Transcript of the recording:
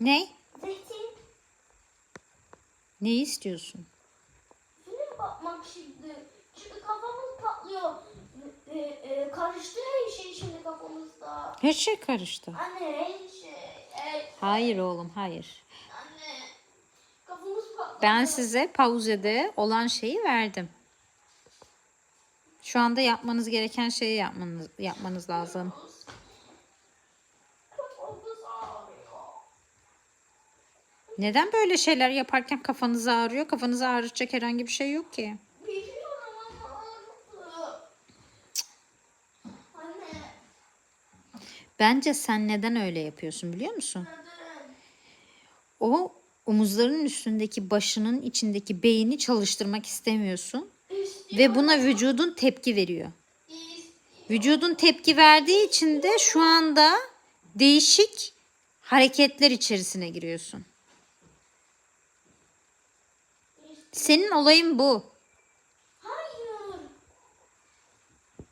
Ne? Zeytin. Neyi istiyorsun? Film bakmak şimdi. Çünkü kafamız patlıyor. E, e, karıştı her şey şimdi kafamızda. Her şey karıştı. Anne her şey. e, Hayır oğlum hayır. anne. Kafamız patlıyor. Ben size pauzede olan şeyi verdim. Şu anda yapmanız gereken şeyi yapmanız, yapmanız lazım. Kafamız ağrıyor. Neden böyle şeyler yaparken kafanız ağrıyor? Kafanızı ağrıtacak herhangi bir şey yok ki. Bence sen neden öyle yapıyorsun biliyor musun? O omuzlarının üstündeki başının içindeki beyni çalıştırmak istemiyorsun. Ve buna vücudun tepki veriyor. Vücudun tepki verdiği için de şu anda değişik hareketler içerisine giriyorsun. Senin olayın bu.